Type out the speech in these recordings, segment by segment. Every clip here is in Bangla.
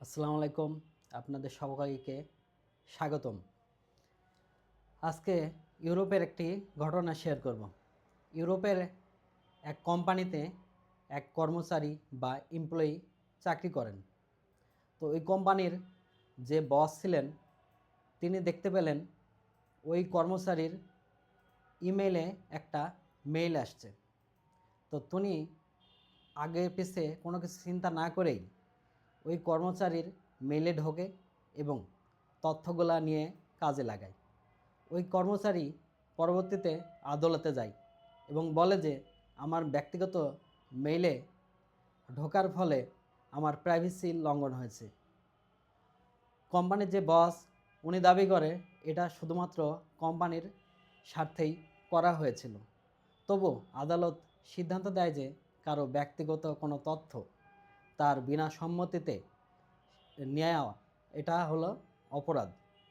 আসসালামু আলাইকুম। আপনাদের সবাইকে স্বাগতম। আজকে ইউরোপের একটি ঘটনা শেয়ার করব। ইউরোপের এক কোম্পানিতে এক কর্মচারী বা এমপ্লয়ি চাকরি করেন। তো ওই কোম্পানির যে বস ছিলেন, তিনি দেখতে পেলেন ওই কর্মচারীর ইমেইলে একটা মেইল আসছে। তো তিনি আগে পিছে কোনো কিছু চিন্তা না করেই ওই কর্মচারীর মেলে ঢোকে এবং তথ্যগুলা নিয়ে কাজে লাগায়। ওই কর্মচারী পরবর্তীতে আদালতে যায় এবং বলে যে, আমার ব্যক্তিগত মেইলে ঢোকার ফলে আমার প্রাইভেসি লঙ্ঘন হয়েছে। কোম্পানির যে বস, উনি দাবি করে, এটা শুধুমাত্র কোম্পানির স্বার্থেই করা হয়েছিল। তবু আদালত সিদ্ধান্ত দেয় যে, কারও ব্যক্তিগত কোনো তথ্য তার বিনা সম্মতিতে নেওয়া এটা হলো অপরাধ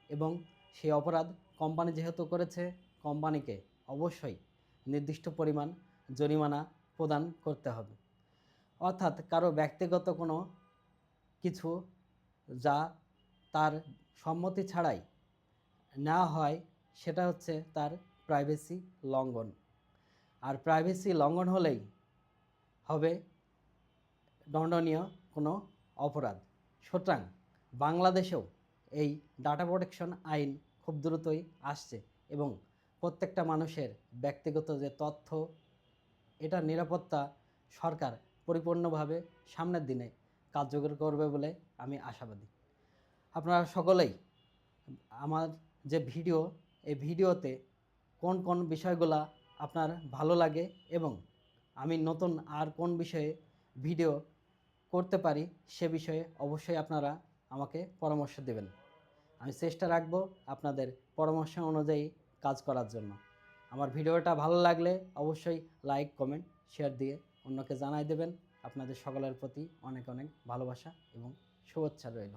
এবং সেই অপরাধ কোম্পানি যেহেতু করেছে, কোম্পানিকে অবশ্যই নির্দিষ্ট পরিমাণ জরিমানা প্রদান করতে হবে। অর্থাৎ কারও ব্যক্তিগত কোনো কিছু যা তার সম্মতি ছাড়াই নেওয়া হয়, সেটা হচ্ছে তার প্রাইভেসি লঙ্ঘন। আর প্রাইভেসি লঙ্ঘন হলেই হবে দণ্ডনীয় কোনো অপরাধ। সুতরাং বাংলাদেশেও এই ডাটা প্রোটেকশন আইন খুব দ্রুতই আসছে এবং প্রত্যেকটা মানুষের ব্যক্তিগত যে তথ্য, এটা নিরাপত্তা সরকার পরিপূর্ণভাবে সামনের দিনে কার্যকর করবে বলে আমি আশাবাদী। আপনারা সকলেই আমার যে ভিডিও, এই ভিডিওতে কোন কোন বিষয়গুলা আপনার ভালো লাগে এবং আমি নতুন আর কোন বিষয়ে ভিডিও করতে পারি সে বিষয়ে অবশ্যই আপনারা আমাকে পরামর্শ দেবেন। আমি চেষ্টা রাখব আপনাদের পরামর্শ অনুযায়ী কাজ করার জন্য। আমার ভিডিওটা ভালো লাগলে অবশ্যই লাইক, কমেন্ট, শেয়ার দিয়ে অন্যকে জানাই দেবেন। আপনাদের সকলের প্রতি অনেক অনেক ভালোবাসা এবং শুভেচ্ছা রইল।